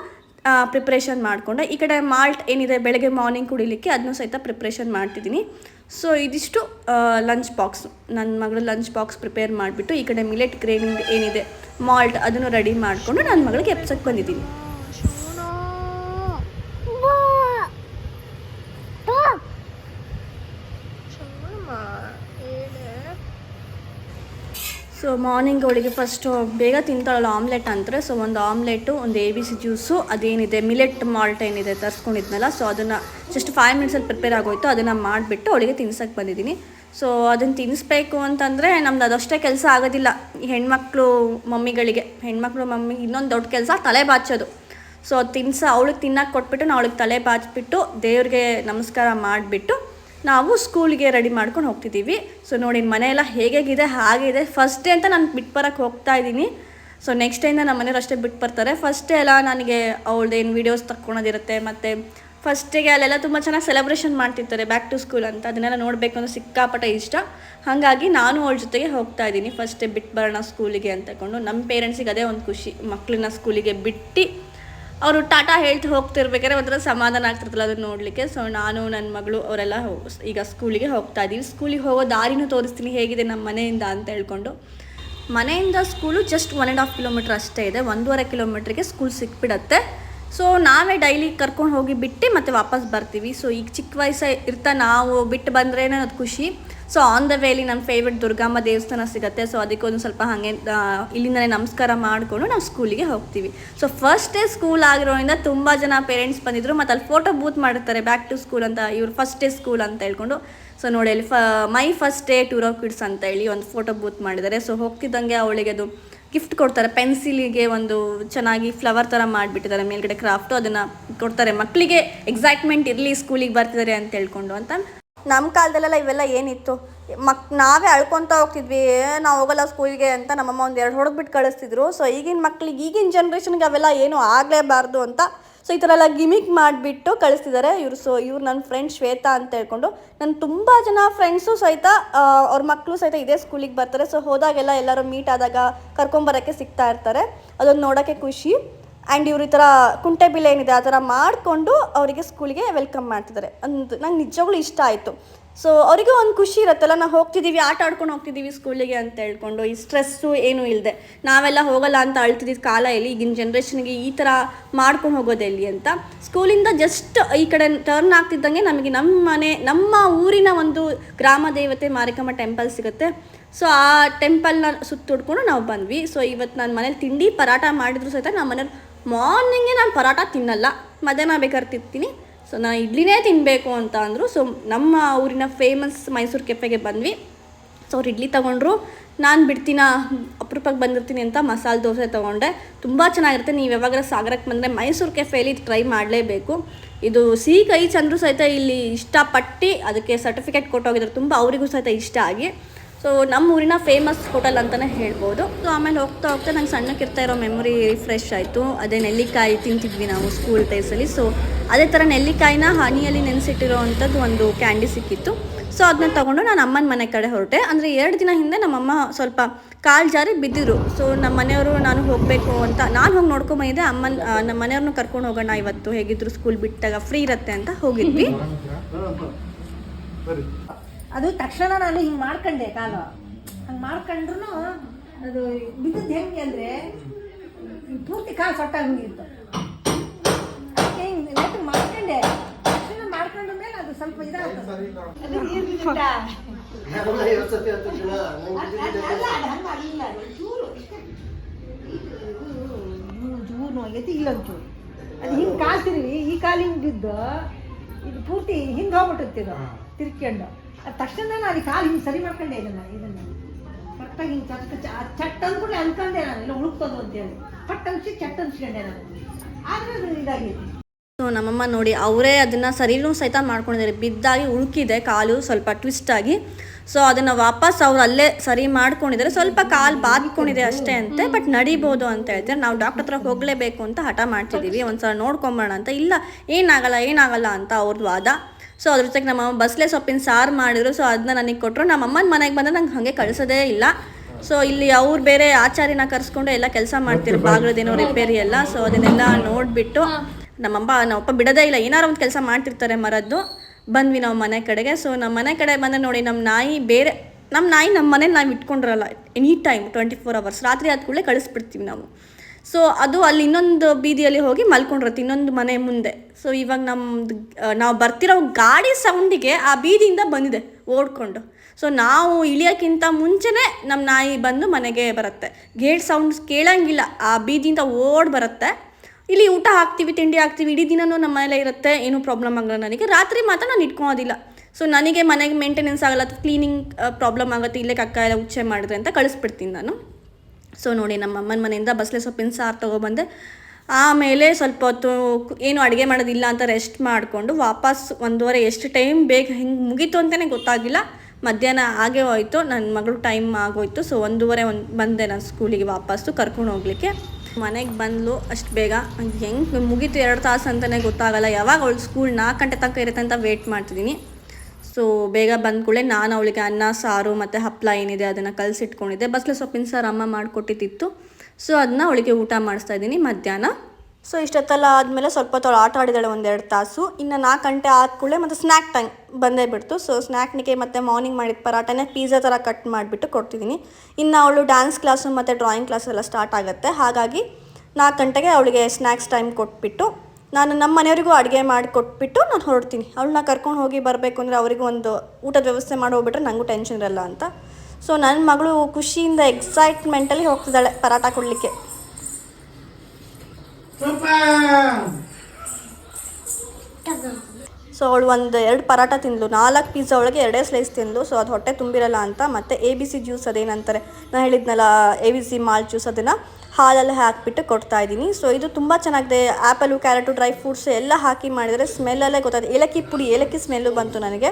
ಪ್ರಿಪ್ರೇಷನ್ ಮಾಡಿಕೊಂಡೆ. ಈ ಕಡೆ ಮಾಲ್ಟ್ ಏನಿದೆ, ಬೆಳಗ್ಗೆ ಮಾರ್ನಿಂಗ್ ಕುಡಿಲಿಕ್ಕೆ ಅದನ್ನು ಸಹಿತ ಪ್ರಿಪ್ರೇಷನ್ ಮಾಡ್ತಿದ್ದೀನಿ. ಸೊ ಇದಿಷ್ಟು ಲಂಚ್ ಬಾಕ್ಸ್ ನನ್ನ ಮಗಳು ಲಂಚ್ ಬಾಕ್ಸ್ ಪ್ರಿಪೇರ್ ಮಾಡಿಬಿಟ್ಟು ಈ ಕಡೆ ಮಿಲೆಟ್ ಗ್ರೇನಿಂಗ್ ಏನಿದೆ ಮಾಲ್ಟ್ ಅದನ್ನು ರೆಡಿ ಮಾಡಿಕೊಂಡು ನನ್ನ ಮಗಳಿಗೆ ಎಪ್ಸಕ್ಕೆ ಬಂದಿದ್ದೀನಿ. ಸೊ ಮಾರ್ನಿಂಗ್ ಅವಳಿಗೆ ಫಸ್ಟು ಬೇಗ ತಿಂತಾಳಲ್ಲ ಆಮ್ಲೆಟ್ ಅಂತಾರೆ. ಸೊ ಒಂದು ಆಮ್ಲೆಟು ಒಂದು ಎ ಬಿ ಸಿ ಜ್ಯೂಸು ಅದೇನಿದೆ ಮಿಲೆಟ್ ಮಾಲ್ಟ್ ಏನಿದೆ ತರಿಸ್ಕೊಂಡಿದ್ನಲ್ಲ ಸೊ ಅದನ್ನು ಜಸ್ಟ್ ಫೈವ್ ಮಿನಿಟ್ಸಲ್ಲಿ ಪ್ರಿಪೇರ್ ಆಗೋಯ್ತು. ಅದನ್ನು ಮಾಡಿಬಿಟ್ಟು ಅವಳಿಗೆ ತಿನ್ಸೋಕ್ಕೆ ಬಂದಿದ್ದೀನಿ. ಸೊ ಅದನ್ನು ತಿನ್ನಿಸ್ಬೇಕು ಅಂತಂದರೆ ನಮ್ದು ಅದಷ್ಟೇ ಕೆಲಸ ಆಗೋದಿಲ್ಲ. ಹೆಣ್ಮಕ್ಳು, ಮಮ್ಮಿಗಳಿಗೆ, ಹೆಣ್ಮಕ್ಳು, ಮಮ್ಮಿ, ಇನ್ನೊಂದು ದೊಡ್ಡ ಕೆಲಸ ತಲೆ ಬಾಚೋದು ಸೊ ತಿನ್ಸ, ಅವಳಿಗೆ ತಿನ್ನೋಕೆ ಕೊಟ್ಬಿಟ್ಟು ನಾನು ಅವಳಿಗೆ ತಲೆ ಬಾಚ್ಬಿಟ್ಟು ದೇವ್ರಿಗೆ ನಮಸ್ಕಾರ ಮಾಡಿಬಿಟ್ಟು ನಾವು ಸ್ಕೂಲ್ಗೆ ರೆಡಿ ಮಾಡ್ಕೊಂಡು ಹೋಗ್ತಿದ್ದೀವಿ. ಸೊ ನೋಡಿ ಮನೆಯೆಲ್ಲ ಹೇಗೇಗಿದೆ ಹಾಗಿದೆ ಫಸ್ಟ್ ಡೇ ಅಂತ ನಾನು ಬಿಟ್ಟು ಬರೋಕ್ಕೆ ಹೋಗ್ತಾ ಇದ್ದೀನಿ. ಸೊ ನೆಕ್ಸ್ಟ್ ಡೇಯಿಂದ ನಮ್ಮ ಮನೆಯವ್ರು ಅಷ್ಟೇ ಬಿಟ್ಟು ಬರ್ತಾರೆ. ಫಸ್ಟ್ ಎಲ್ಲ ನನಗೆ ಅವಳದೇನು ವೀಡಿಯೋಸ್ ತಕ್ಕೊಳೋದಿರುತ್ತೆ, ಮತ್ತು ಫಸ್ಟ್ ಡೇಗೆ ಅಲ್ಲೆಲ್ಲ ತುಂಬ ಚೆನ್ನಾಗಿ ಸೆಲೆಬ್ರೇಷನ್ ಮಾಡ್ತಿರ್ತಾರೆ ಬ್ಯಾಕ್ ಟು ಸ್ಕೂಲ್ ಅಂತ. ಅದನ್ನೆಲ್ಲ ನೋಡಬೇಕು ಅನ್ನೋ ಸಿಕ್ಕಾಪಟ್ಟೆ ಇಷ್ಟ. ಹಾಗಾಗಿ ನಾನು ಅವಳ ಜೊತೆಗೆ ಹೋಗ್ತಾ ಇದ್ದೀನಿ. ಫಸ್ಟ್ ಬಿಟ್ಟು ಬರೋಣ ಸ್ಕೂಲಿಗೆ ಅಂತಕೊಂಡು ನಮ್ಮ ಪೇರೆಂಟ್ಸಿಗೆ ಅದೇ ಒಂದು ಖುಷಿ. ಮಕ್ಕಳನ್ನ ಸ್ಕೂಲಿಗೆ ಬಿಟ್ಟು ಅವರು ಟಾಟಾ ಹೇಳ್ತಾ ಹೋಗ್ತಿರ್ಬೇಕಾದ್ರೆ ಒಂಥರ ಸಮಾಧಾನ ಆಗ್ತಿರ್ತಲ್ಲ ಅದನ್ನ ನೋಡಲಿಕ್ಕೆ. ಸೊ ನಾನು ನನ್ನ ಮಗಳು, ಅವರೆಲ್ಲ ಈಗ ಸ್ಕೂಲಿಗೆ ಹೋಗ್ತಾ ಇದ್ದೀವಿ. ಸ್ಕೂಲಿಗೆ ಹೋಗೋ ದಾರಿನೂ ತೋರಿಸ್ತೀನಿ ಹೇಗಿದೆ ನಮ್ಮ ಮನೆಯಿಂದ ಅಂತ ಹೇಳ್ಕೊಂಡು. ಮನೆಯಿಂದ school just one and half kilometre ಅಷ್ಟೇ ಇದೆ. ಒಂದೂವರೆ ಕಿಲೋಮೀಟ್ರಿಗೆ ಸ್ಕೂಲ್ ಸಿಕ್ಬಿಡತ್ತೆ. ಸೊ ನಾವೇ ಡೈಲಿ ಕರ್ಕೊಂಡು ಹೋಗಿ ಬಿಟ್ಟು ಮತ್ತೆ ವಾಪಸ್ ಬರ್ತೀವಿ. ಸೊ ಈಗ ಚಿಕ್ಕ ವಯಸ್ಸ ಇರ್ತಾ ನಾವು ಬಿಟ್ಟು ಬಂದ್ರೇ ಅದು ಖುಷಿ. ಸೊ ಆನ್ ದ ವೇಲಿ ನಮ್ಮ ಫೇವ್ರೆಟ್ ದುರ್ಗಮ್ಮ ದೇವಸ್ಥಾನ ಸಿಗುತ್ತೆ. ಸೊ ಅದಕ್ಕೊಂದು ಸ್ವಲ್ಪ ಹಾಗೆ ಇಲ್ಲಿಂದಲೇ ನಮಸ್ಕಾರ ಮಾಡಿಕೊಂಡು ನಾವು ಸ್ಕೂಲಿಗೆ ಹೋಗ್ತೀವಿ. ಸೊ ಫಸ್ಟ್ ಡೇ ಸ್ಕೂಲ್ ಆಗಿರೋದ್ರಿಂದ ತುಂಬ ಜನ ಪೇರೆಂಟ್ಸ್ ಬಂದಿದ್ರು. ಮತ್ತು ಅಲ್ಲಿ ಫೋಟೋ ಬೂತ್ ಮಾಡಿರ್ತಾರೆ. ಬ್ಯಾಕ್ ಟು ಸ್ಕೂಲ್ ಅಂತ, ಇವ್ರು ಫಸ್ಟ್ ಡೇ ಸ್ಕೂಲ್ ಅಂತ ಹೇಳ್ಕೊಂಡು. ಸೊ ನೋಡಿ ಅಲ್ಲಿ, ಫ my first day tour of kids ಅಂತ ಹೇಳಿ ಒಂದು ಫೋಟೋ ಬೂತ್ ಮಾಡಿದ್ದಾರೆ. ಸೊ ಹೋಗ್ತಿದ್ದಂಗೆ ಅವಳಿಗೆ ಅದು ಗಿಫ್ಟ್ ಕೊಡ್ತಾರೆ. ಪೆನ್ಸಿಲಿಗೆ ಒಂದು ಚೆನ್ನಾಗಿ ಫ್ಲವರ್ ಥರ ಮಾಡಿಬಿಟ್ಟಿದ್ದಾರೆ. ಮೇಲ್ಗಡೆ ಕ್ರಾಫ್ಟು ಅದನ್ನು ಕೊಡ್ತಾರೆ. ಮಕ್ಕಳಿಗೆ ಎಕ್ಸೈಟ್ಮೆಂಟ್ ಇರಲಿ ಸ್ಕೂಲಿಗೆ ಬರ್ತಿದ್ದಾರೆ ಅಂತ ಹೇಳ್ಕೊಂಡು ಅಂತ. ನಮ್ಮ ಕಾಲದಲ್ಲೆಲ್ಲ ಇವೆಲ್ಲ ಏನಿತ್ತು? ಮಕ್ ನಾವೇ ಅಳ್ಕೊತ ಹೋಗ್ತಿದ್ವಿ. "ಏ, ನಾವು ಹೋಗಲ್ಲ ಸ್ಕೂಲ್ಗೆ ಅಂತ ನಮ್ಮಮ್ಮ ಒಂದು ಎರಡು ಹೊಡೆದ್ಬಿಟ್ಟು ಕಳಿಸ್ತಿದ್ರು. ಸೊ ಈಗಿನ ಮಕ್ಳಿಗೆ ಈಗಿನ ಜನ್ರೇಷನ್ಗೆ ಅವೆಲ್ಲ ಏನೂ ಆಗಲೇಬಾರ್ದು ಅಂತ ಸೊ ಈ ಥರ ಎಲ್ಲ ಗಿಮಿಕ್ ಮಾಡಿಬಿಟ್ಟು ಕಳಿಸ್ತಿದ್ದಾರೆ ಇವರು ಸೊ ಇವ್ರು ನನ್ನ ಫ್ರೆಂಡ್ ಶ್ವೇತಾ ಅಂತ ಹೇಳ್ಕೊಂಡು. ನನ್ನ ತುಂಬ ಜನ ಫ್ರೆಂಡ್ಸು ಸಹಿತ ಅವ್ರ ಮಕ್ಕಳು ಸಹಿತ ಇದೇ ಸ್ಕೂಲಿಗೆ ಬರ್ತಾರೆ. ಸೊ ಹೋದಾಗೆಲ್ಲ ಎಲ್ಲರೂ ಮೀಟ್ ಆದಾಗ ಕರ್ಕೊಂಬರೋಕ್ಕೆ ಸಿಗ್ತಾ ಇರ್ತಾರೆ. ಅದೊಂದು ನೋಡೋಕ್ಕೆ ಖುಷಿ. ಆ್ಯಂಡ್ ಇವ್ರು ಈ ಥರ ಕುಂಟೆ ಬಿಲ್ಲೆ ಏನಿದೆ, ಆ ಥರ ಮಾಡಿಕೊಂಡು ಅವರಿಗೆ ಸ್ಕೂಲಿಗೆ ವೆಲ್ಕಮ್ ಮಾಡ್ತಿದ್ದಾರೆ ಅಂದು ನಂಗೆ ನಿಜವಾಗ್ಲೂ ಇಷ್ಟ ಆಯಿತು. ಸೊ ಅವರಿಗೂ ಒಂದು ಖುಷಿ ಇರುತ್ತಲ್ಲ, ನಾವು ಹೋಗ್ತಿದ್ದೀವಿ ಆಟ ಆಡ್ಕೊಂಡು ಹೋಗ್ತಿದ್ದೀವಿ ಸ್ಕೂಲಿಗೆ ಅಂತ ಹೇಳ್ಕೊಂಡು, ಈ ಸ್ಟ್ರೆಸ್ಸು ಏನೂ ಇಲ್ಲದೆ ನಾವೆಲ್ಲ ಹೋಗಲ್ಲ ಅಂತ ಅಳ್ತಿದ್ದ ಕಾಲ ಎಲ್ಲಿ? ಈಗಿನ ಜನ್ರೇಷನ್ಗೆ ಈ ಥರ ಮಾಡ್ಕೊಂಡು ಹೋಗೋದು ಎಲ್ಲಿ ಅಂತ. ಸ್ಕೂಲಿಂದ ಜಸ್ಟ್ ಈ ಕಡೆ ಟರ್ನ್ ಆಗ್ತಿದ್ದಂಗೆ ನಮಗೆ ನಮ್ಮ ಮನೆ, ನಮ್ಮ ಊರಿನ ಒಂದು ಗ್ರಾಮ ದೇವತೆ ಮಾರಿಕಮ್ಮ ಟೆಂಪಲ್ ಸಿಗುತ್ತೆ. ಸೊ ಆ ಟೆಂಪಲ್ನ ಸುತ್ತುಡ್ಕೊಂಡು ನಾವು ಬಂದ್ವಿ. ಸೊ ಇವತ್ತು ನಾನು ಮನೇಲಿ ತಿಂಡಿ ಪರಾಟ ಮಾಡಿದ್ರು ಸಹಿತ ನಮ್ಮ ಮನೇಲಿ ಮಾರ್ನಿಂಗೇ ನಾನು ಪರಾಟ ತಿನ್ನಲ್ಲ. ಮಧ್ಯಾಹ್ನ ಬೇಕಾದ್ರೆ ತಿಂತೀನಿ. ಸೊ ನಾನು ಇಡ್ಲಿನೇ ತಿನ್ನಬೇಕು ಅಂತ ಅಂದರು. ಸೊ, ನಮ್ಮ ಊರಿನ ಫೇಮಸ್ ಮೈಸೂರು ಕೆಫೆಗೆ ಬಂದ್ವಿ. ಸೊ, ಅವ್ರು ಇಡ್ಲಿ ತೊಗೊಂಡ್ರು. ನಾನು ಬಿಡ್ತೀನ ಅಪರೂಪಕ್ಕೆ ಬಂದಿರ್ತೀನಿ ಅಂತ ಮಸಾಲೆ ದೋಸೆ ತೊಗೊಂಡೆ. ತುಂಬ ಚೆನ್ನಾಗಿರುತ್ತೆ. ನೀವು ಯಾವಾಗ ಸಾಗರಕ್ಕೆ ಬಂದರೆ ಮೈಸೂರು ಕೆಫೆಯಲ್ಲಿ ಟ್ರೈ ಮಾಡಲೇಬೇಕು. ಇದು ಸಿಹಿ ಕೈ ಚಂದ್ರು ಸಹಿತ ಇಲ್ಲಿ ಇಷ್ಟಪಟ್ಟು ಅದಕ್ಕೆ ಸರ್ಟಿಫಿಕೇಟ್ ಕೊಟ್ಟೋಗಿದ್ರು ತುಂಬ ಅವರಿಗೂ ಸಹಿತ ಇಷ್ಟ ಆಗಿ. ಸೊ ನಮ್ಮ ಊರಿನ ಫೇಮಸ್ ಹೋಟೆಲ್ ಅಂತಲೇ ಹೇಳ್ಬೋದು. ಸೊ ಆಮೇಲೆ ಹೋಗ್ತಾ ಹೋಗ್ತಾ ನಂಗೆ ಸಣ್ಣಕ್ಕಿರ್ತಾ ಇರೋ ಮೆಮೊರಿ ರಿಫ್ರೆಶ್ ಆಯಿತು. ಅದೇ ನೆಲ್ಲಿಕಾಯಿ ತಿಂತಿದ್ವಿ ನಾವು ಸ್ಕೂಲ್ ಡೇಸಲ್ಲಿ ಸೊ ಅದೇ ಥರ ನೆಲ್ಲಿಕಾಯಿನ ಹನಿಯಲ್ಲಿ ನೆನೆಸಿಟ್ಟಿರೋ ಅಂಥದ್ದು ಒಂದು ಕ್ಯಾಂಡಿ ಸಿಕ್ಕಿತ್ತು. ಸೊ ಅದನ್ನ ತೊಗೊಂಡು ನಾನು ಅಮ್ಮನ ಮನೆ ಕಡೆ ಹೊರಟೆ. ಅಂದರೆ ಎರಡು ದಿನ ಹಿಂದೆ ನಮ್ಮಮ್ಮ ಸ್ವಲ್ಪ ಕಾಲು ಜಾರಿ ಬಿದ್ದಿದ್ರು. ಸೊ ನಮ್ಮ ಮನೆಯವರು ನಾನು ಹೋಗಬೇಕು ಅಂತ, ನಾನು ಹೋಗಿ ನೋಡ್ಕೊಂಬಂದಿದ್ದೆ ಅಮ್ಮನ ನಮ್ಮ ಮನೆಯವ್ರನ್ನ ಕರ್ಕೊಂಡು ಹೋಗೋಣ ಇವತ್ತು. ಹೇಗಿದ್ರು ಸ್ಕೂಲ್ ಬಿಟ್ಟಾಗ ಫ್ರೀ ಇರುತ್ತೆ ಅಂತ ಹೋಗಿದ್ವಿ. ಅದು ತಕ್ಷಣ ನಾನು ಹಿಂಗೆ ಮಾಡ್ಕೊಂಡೆ ಕಾಲು. ಹಂಗೆ ಮಾಡ್ಕೊಂಡ್ರು ಅದು ಬಿದ್ದದ್ದು ಹೆಂಗೆ ಅಂದರೆ ಪೂರ್ತಿ ಕಾಲು ಸೊಟ್ಟಾಗಿ ಹೋಗಿತ್ತು ಹಿಂಗೆ ನೆಟ್ಟು ಮಾಡ್ಕೊಂಡೆ. ತಕ್ಷಣ ಮಾಡ್ಕೊಂಡ ಮೇಲೆ ಅದು ಸ್ವಲ್ಪ ಇದಾಗ್ತದೆ. ಅದು ಹಿಂಗ್ ಅದು ಕಾಲು ತಿರುವಿ ಈ ಕಾಲು ಹಿಂಗೆ ಬಿದ್ದು ಇದು ಪೂರ್ತಿ ಹಿಂಗೆ ಹೋಗ್ಬಿಟ್ಟುತ್ತೆ ಇದು ತಿರ್ಕೊಂಡು ತಕ್ಷಣ ನಾನು ಅಲ್ಲಿ ಕಾಲು ಹಿಂಗೆ ಸರಿ ಮಾಡ್ಕೊಂಡೆ ಇದನ್ನ ಇದನ್ನ. ಕರೆಕ್ಟಾಗಿ ಹಿಂಗೆ ಚಟ್ ಚಟ್ ಅಂದ್ಬಿಟ್ಟು ಅನ್ಕೊಂಡೆ ನಾನು ಎಲ್ಲ ಉಳುಕ್ಬೋದು ಅಂತೇಳಿ. ಪಟ್ ಅನ್ಸಿ ಚಟ್ ಅನ್ಸ್ಕೊಂಡೆ ನಾನು. ಆದರೆ ಅದು ಇದಾಗಿ ಸೊ, ನಮ್ಮಮ್ಮ ನೋಡಿ, ಅವರೇ ಅದನ್ನು ಸರಿನೂ ಸಹಿತ ಮಾಡ್ಕೊಂಡಿದ್ದಾರೆ. ಬಿದ್ದಾಗಿ ಉಳುಕಿದೆ ಕಾಲು, ಸ್ವಲ್ಪ ಟ್ವಿಸ್ಟ್ ಆಗಿ. ಸೊ, ಅದನ್ನು ವಾಪಸ್ ಅವ್ರು ಅಲ್ಲೇ ಸರಿ ಮಾಡ್ಕೊಂಡಿದ್ದಾರೆ. ಸ್ವಲ್ಪ ಕಾಲು ಬಾದ್ಕೊಂಡಿದೆ ಅಷ್ಟೇ ಅಂತೆ ಬಟ್ ನಡಿಬೋದು ಅಂತ ಹೇಳ್ತಾರೆ. ನಾವು ಡಾಕ್ಟರ್ ಹತ್ರ ಹೋಗಲೇಬೇಕು ಅಂತ ಹಠ ಮಾಡ್ತಿದ್ದೀವಿ. ಒಂದ್ಸಲ ನೋಡ್ಕೊಂಬೋಣ ಅಂತ. ಇಲ್ಲ, ಏನಾಗಲ್ಲ ಏನಾಗಲ್ಲ ಅಂತ ಅವ್ರದ್ದು ವಾದ. ಸೊ ಅದ್ರ ಜೊತೆಗೆ ನಮ್ಮ ಬಸ್ಲೆ ಸೊಪ್ಪಿನ ಸಾರು ಮಾಡಿದ್ರು. ಸೊ ಅದನ್ನ ನನಗೆ ಕೊಟ್ಟರು ನಮ್ಮ ಅಮ್ಮನ ಮನೆಗೆ ಬಂದರೆ ನಂಗೆ ಹಾಗೆ ಕಳಿಸೋದೇ ಇಲ್ಲ. ಸೊ ಇಲ್ಲಿ ಅವ್ರು ಬೇರೆ ಆಚಾರ್ಯನ ಕರ್ಸ್ಕೊಂಡು ಎಲ್ಲ ಕೆಲಸ ಮಾಡ್ತಿರು ಬಾಗಿಲದೇನೋ ರಿಪೇರಿ ಎಲ್ಲ. ಸೊ ಅದನ್ನೆಲ್ಲ ನೋಡಿಬಿಟ್ಟು ನಮ್ಮಮ್ಮ ನಮ್ಮಪ್ಪ ಬಿಡೋದೇ ಇಲ್ಲ. ಏನಾರು ಒಂದು ಕೆಲಸ ಮಾಡ್ತಿರ್ತಾರೆ ಮರದ್ದು. ಬಂದ್ವಿ ನಾವು ಮನೆ ಕಡೆಗೆ. ಸೊ ನಮ್ಮ ಮನೆ ಕಡೆ ಬಂದರೆ ನೋಡಿ ನಮ್ಮ ನಾಯಿ ಬೇರೆ ನಮ್ಮ ನಾಯಿ ನಮ್ಮ ಮನೇಲಿ ನಾವು ಇಟ್ಕೊಂಡಿರಲ್ಲ any time twenty four hours ರಾತ್ರಿ ಆದ ಕೂಡಲೇ ಕಳಿಸ್ಬಿಡ್ತೀವಿ ನಾವು. ಸೊ ಅದು ಅಲ್ಲಿ ಇನ್ನೊಂದು ಬೀದಿಯಲ್ಲಿ ಹೋಗಿ ಮಲ್ಕೊಂಡಿರುತ್ತೆ, ಇನ್ನೊಂದು ಮನೆ ಮುಂದೆ. ಸೊ ಇವಾಗ ನಮ್ದು ನಾವು ಬರ್ತಿರೋ ಗಾಡಿ ಸೌಂಡಿಗೆ ಆ ಬೀದಿಯಿಂದ ಬಂದಿದೆ, ಓಡ್ಕೊಂಡು. ಸೊ ನಾವು ಇಳಿಯೋಕ್ಕಿಂತ ಮುಂಚೆನೇ ನಮ್ಮ ನಾಯಿ ಬಂದು ಮನೆಗೆ ಬರುತ್ತೆ. ಗೇಟ್ ಸೌಂಡ್ಸ್ ಕೇಳೋಂಗಿಲ್ಲ, ಆ ಬೀದಿಯಿಂದ ಓಡ್ ಬರುತ್ತೆ. ಇಲ್ಲಿ ಊಟ ಹಾಕ್ತೀವಿ, ತಿಂಡಿ ಹಾಕ್ತೀವಿ, ಇಡೀ ದಿನವೂ ನಮ್ಮ ಮನೇಲೆ ಇರುತ್ತೆ, ಏನೂ ಪ್ರಾಬ್ಲಮ್ ಆಗಲ್ಲ ನನಗೆ. ರಾತ್ರಿ ಮಾತ್ರ ನಾನು ಇಟ್ಕೊಳೋದಿಲ್ಲ. ಸೊ ನನಗೆ ಮನೆಗೆ ಮೇಂಟೆನೆನ್ಸ್ ಆಗಲ್ಲ ಕ್ಲೀನಿಂಗ್ ಪ್ರಾಬ್ಲಮ್ ಆಗುತ್ತೆ, ಇಲ್ಲೇ ಕಕ್ಕ ಎಲ್ಲ ಉಚ್ಚೆ ಮಾಡಿದ್ರೆ ಅಂತ ಕಳಿಸ್ಬಿಡ್ತೀನಿ ನಾನು. ಸೊ ನೋಡಿ, ನಮ್ಮ ಅಮ್ಮನ ಮನೆಯಿಂದ ಬಸಳೆ ಸೊಪ್ಪಿನ ಸಾರು ತೊಗೊಬಂದೆ. ಆಮೇಲೆ ಸ್ವಲ್ಪ ಹೊತ್ತು ಏನು ಅಡುಗೆ ಮಾಡೋದಿಲ್ಲ ಅಂತ ರೆಸ್ಟ್ ಮಾಡಿಕೊಂಡು ವಾಪಸ್ ಒಂದೂವರೆ ಎಷ್ಟು ಟೈಮ್ ಬೇಗ ಹಿಂಗೆ ಮುಗೀತು ಅಂತಲೇ ಗೊತ್ತಾಗಿಲ್ಲ. ಮಧ್ಯಾಹ್ನ ಆಗೇ ಹೋಯಿತು ನನ್ನ ಮಗಳು ಟೈಮ್ ಆಗೋಯ್ತು. ಸೊ ಒಂದೂವರೆ ಒಂದು ಬಂದೆ ನಾನು ಸ್ಕೂಲಿಗೆ ವಾಪಸ್ಸು ಕರ್ಕೊಂಡು ಹೋಗ್ಲಿಕ್ಕೆ. ಮನೆಗೆ ಬಂದ್ಲು ಅಷ್ಟು ಬೇಗ. ಹೆಂಗೆ ಮುಗೀತು ಎರಡು ತಾಸು ಅಂತಲೇ ಗೊತ್ತಾಗಲ್ಲ. ಯಾವಾಗ ಅವಳು ಸ್ಕೂಲ್ ನಾಲ್ಕು ಗಂಟೆ ತನಕ ಇರುತ್ತೆ ಅಂತ ವೇಟ್ ಮಾಡ್ತಿದ್ದೀನಿ. ಸೊ ಬೇಗ ಬಂದ ಕೂಡಲೇ ನಾನು ಅವಳಿಗೆ ಅನ್ನ, ಸಾರು ಮತ್ತು ಹಪ್ಪಳ ಏನಿದೆ ಅದನ್ನು ಕಲಸಿಟ್ಕೊಂಡಿದ್ದೆ. ಬಸಳೆ ಸೊಪ್ಪಿನ ಸಾರು ಅಮ್ಮ ಮಾಡಿಕೊಟ್ಟಿತ್ತಿತ್ತು ಸೊ ಅದನ್ನ ಅವಳಿಗೆ ಊಟ ಮಾಡಿಸ್ತಾ ಇದ್ದೀನಿ ಮಧ್ಯಾಹ್ನ. ಸೊ ಇಷ್ಟೊತ್ತೆಲ್ಲ ಆದಮೇಲೆ ಸ್ವಲ್ಪ ಹೊತ್ತು ಆಟ ಆಡಿದಾಳೆ ಒಂದೆರಡು ತಾಸು. ಇನ್ನು ನಾಲ್ಕು ಗಂಟೆ ಆದ ಕೂಡಲೇ ಮತ್ತು ಸ್ನ್ಯಾಕ್ ಟೈಮ್ ಬಂದೇ ಬಿಡ್ತು. ಸೊ ಸ್ನ್ಯಾಕ್ನಿಗೆ ಮತ್ತು ಮಾರ್ನಿಂಗ್ ಮಾಡಿದ ಪರಾಟನೇ ಪಿಜ್ಜಾ ಥರ ಕಟ್ ಮಾಡಿಬಿಟ್ಟು ಕೊಡ್ತಿದ್ದೀನಿ. ಇನ್ನು ಅವಳು ಡ್ಯಾನ್ಸ್ ಕ್ಲಾಸು ಮತ್ತು ಡ್ರಾಯಿಂಗ್ ಕ್ಲಾಸ್ ಎಲ್ಲ ಸ್ಟಾರ್ಟ್ ಆಗುತ್ತೆ. ಹಾಗಾಗಿ ನಾಲ್ಕು ಗಂಟೆಗೆ ಅವಳಿಗೆ ಸ್ನ್ಯಾಕ್ಸ್ ಟೈಮ್ ಕೊಟ್ಬಿಟ್ಟು ನಾನು ನಮ್ಮ ಮನೆಯವರಿಗೂ ಅಡುಗೆ ಮಾಡಿ ಕೊಟ್ಬಿಟ್ಟು ನಾನು ಹೊರಡ್ತೀನಿ. ಅವಳನ್ನ ಕರ್ಕೊಂಡು ಹೋಗಿ ಬರಬೇಕು ಅಂದರೆ ಅವರಿಗೂ ಒಂದು ಊಟದ ವ್ಯವಸ್ಥೆ ಮಾಡಿ ಹೋಗ್ಬಿಟ್ರೆ ನನಗೂ ಟೆನ್ಷನ್ ಇರಲ್ಲ ಅಂತ. ಸೊ ನನ್ನ ಮಗಳು ಖುಷಿಯಿಂದ ಎಕ್ಸೈಟ್ಮೆಂಟಲ್ಲಿ ಹೋಗ್ತಿದ್ದಾಳೆ ಪರಾಟ ಕೊಡಲಿಕ್ಕೆ. ಸೊ ಅವಳು ಒಂದು ಎರಡು ಪರಾಟ ತಿಂದಳು ನಾಲ್ಕು ಪಿಜ್ಜಾ ಒಳಗೆ ಎರಡೇ ಸ್ಲೈಸ್ ತಿಂದಳು ಸೊ ಅದು ಹೊಟ್ಟೆ ತುಂಬಿರಲ್ಲ ಅಂತ ಮತ್ತು ಎ ಬಿ ಸಿ ಜ್ಯೂಸ್ ಅದೇನಂತಾರೆ? ನಾನು ಹೇಳಿದ್ನಲ್ಲ A B C malt juice ಅದನ್ನು ಹಾಲಲ್ಲಿ ಹಾಕಿಬಿಟ್ಟು ಕೊಡ್ತಾ ಇದ್ದೀನಿ. ಸೊ ಇದು ತುಂಬ ಚೆನ್ನಾಗಿದೆ. ಆ್ಯಪಲು ಕ್ಯಾರೆಟು ಡ್ರೈ ಫ್ರೂಟ್ಸ್ ಎಲ್ಲ ಹಾಕಿ ಮಾಡಿದರೆ ಸ್ಮೆಲ್ಲಲ್ಲೇ ಗೊತ್ತಾಯ್ತು. ಏಲಕ್ಕಿ ಪುಡಿ ಏಲಕ್ಕಿ ಸ್ಮೆಲ್ಲು ಬಂತು ನನಗೆ.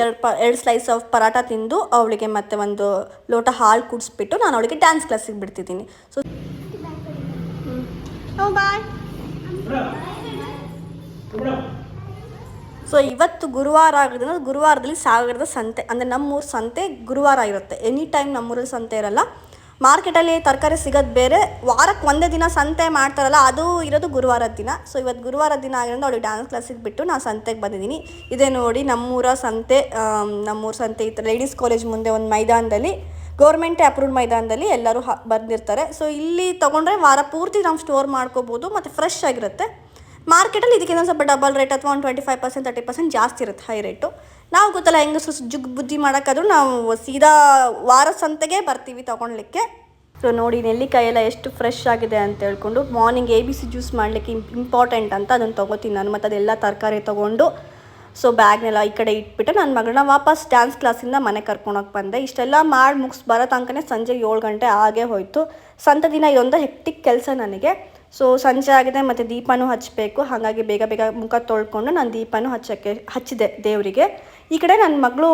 ಎರಡು ಪ ಎರಡು ಸ್ಲೈಸ್ ಆಫ್ ಪರಾಟ ತಿಂದು ಅವಳಿಗೆ ಮತ್ತೆ ಒಂದು ಲೋಟ ಹಾಲು ಕುಡಿಸ್ಬಿಟ್ಟು ನಾನು ಅವಳಿಗೆ ಡ್ಯಾನ್ಸ್ ಕ್ಲಾಸಿಗೆ ಬಿಡ್ತಿದ್ದೀನಿ. ಸೊ ಬಾಯ್ ಸೊ ಇವತ್ತು ಗುರುವಾರ ಆಗೋದ್ರಿಂದ ಗುರುವಾರದಲ್ಲಿ ಸಾಗರದ ಸಂತೆ, ಅಂದರೆ ನಮ್ಮೂರ ಸಂತೆ ಗುರುವಾರ ಇರುತ್ತೆ. ಎನಿ ಟೈಮ್ ನಮ್ಮೂರಲ್ಲಿ ಸಂತೆ ಇರಲ್ಲ. ಮಾರ್ಕೆಟಲ್ಲಿ ತರಕಾರಿ ಸಿಗೋದು ಬೇರೆ ವಾರಕ್ಕೆ ಒಂದೇ ದಿನ ಸಂತೆ ಮಾಡ್ತಾರಲ್ಲ, ಅದು ಇರೋದು ಗುರುವಾರದ ದಿನ. ಸೊ ಇವತ್ತು ಗುರುವಾರ ದಿನ ಆಗಿರೋದು ಅವಳಿಗೆ ಡ್ಯಾನ್ಸ್ ಕ್ಲಾಸಿಗೆ ಬಿಟ್ಟು ನಾನು ಸಂತೆಗೆ ಬಂದಿದ್ದೀನಿ. ಇದೇ ನೋಡಿ ನಮ್ಮೂರ ಸಂತೆ ನಮ್ಮೂರ ಸಂತೆ ಈ ಥರ ಲೇಡೀಸ್ ಕಾಲೇಜ್ ಮುಂದೆ ಒಂದು ಮೈದಾನದಲ್ಲಿ ಗೌರ್ಮೆಂಟೇ ಅಪ್ರೂವ್ಡ್ ಮೈದಾನದಲ್ಲಿ ಎಲ್ಲರೂ ಬಂದಿರ್ತಾರೆ. ಸೊ ಇಲ್ಲಿ ತೊಗೊಂಡ್ರೆ ವಾರ ಪೂರ್ತಿ ನಾವು ಸ್ಟೋರ್ ಮಾಡ್ಕೋಬೋದು, ಮತ್ತು ಫ್ರೆಶ್ ಆಗಿರುತ್ತೆ. ಮಾರ್ಕೆಟಲ್ಲಿ ಇದಕ್ಕಿಂತ ಸ್ವಲ್ಪ ಡಬಲ್ ರೇಟ್ ಅಥವಾ ಒಂದು twenty five percent thirty percent ಜಾಸ್ತಿ ಇರುತ್ತೆ ಹೈ ರೇಟು ನಾವು ಗೊತ್ತಲ್ಲ, ಹೆಂಗಸರು ಜುಗ್ ಬುದ್ಧಿ ಮಾಡೋಕ್ಕಾದ್ರೂ ನಾವು ಸೀದಾ ವಾರ ಸಂತೆಗೆ ಬರ್ತೀವಿ ತೊಗೊಳ್ಲಿಕ್ಕೆ. ಸೊ ನೋಡಿ, ನೆಲ್ಲಿಕಾಯಿ ಎಲ್ಲ ಎಷ್ಟು ಫ್ರೆಶ್ ಆಗಿದೆ ಅಂತ ಹೇಳ್ಕೊಂಡು morning A B C juice ಮಾಡಲಿಕ್ಕೆ ಇಂಪಾರ್ಟೆಂಟ್ ಅಂತ ಅದನ್ನು ತೊಗೋತೀನಿ ನಾನು, ಮತ್ತು ಅದೆಲ್ಲ ತರಕಾರಿ ತೊಗೊಂಡು ಸೊ ಬ್ಯಾಗ್ನೆಲ್ಲ ಈ ಕಡೆ ಇಟ್ಬಿಟ್ಟು ನನ್ನ ಮಗಳನ್ನ ವಾಪಸ್ ಡ್ಯಾನ್ಸ್ ಕ್ಲಾಸಿಂದ ಮನೆ ಕರ್ಕೊಂಡೋಗಿ ಬಂದೆ. ಇಷ್ಟೆಲ್ಲ ಮಾಡಿ ಮುಗಿಸ್ ಬರೋ ತನಕನೇ ಸಂಜೆ ಏಳು ಗಂಟೆ ಆಗೇ ಹೋಯಿತು. ಸಂತ ದಿನ ಇದೊಂದು ಹೆಕ್ಟಿಕ್ ಕೆಲಸ ನನಗೆ. ಸೊ ಸಂಜೆ ಆಗಿದೆ, ಮತ್ತು ದೀಪನೂ ಹಚ್ಚಬೇಕು ಹಾಗಾಗಿ ಬೇಗ ಬೇಗ ಮುಖ ತೊಳ್ಕೊಂಡು ನಾನು ದೀಪನೂ ಹಚ್ಚೋಕ್ಕೆ, ಹಚ್ಚಿದೆ ದೇವರಿಗೆ. ಈ ಕಡೆ ನನ್ನ ಮಗಳು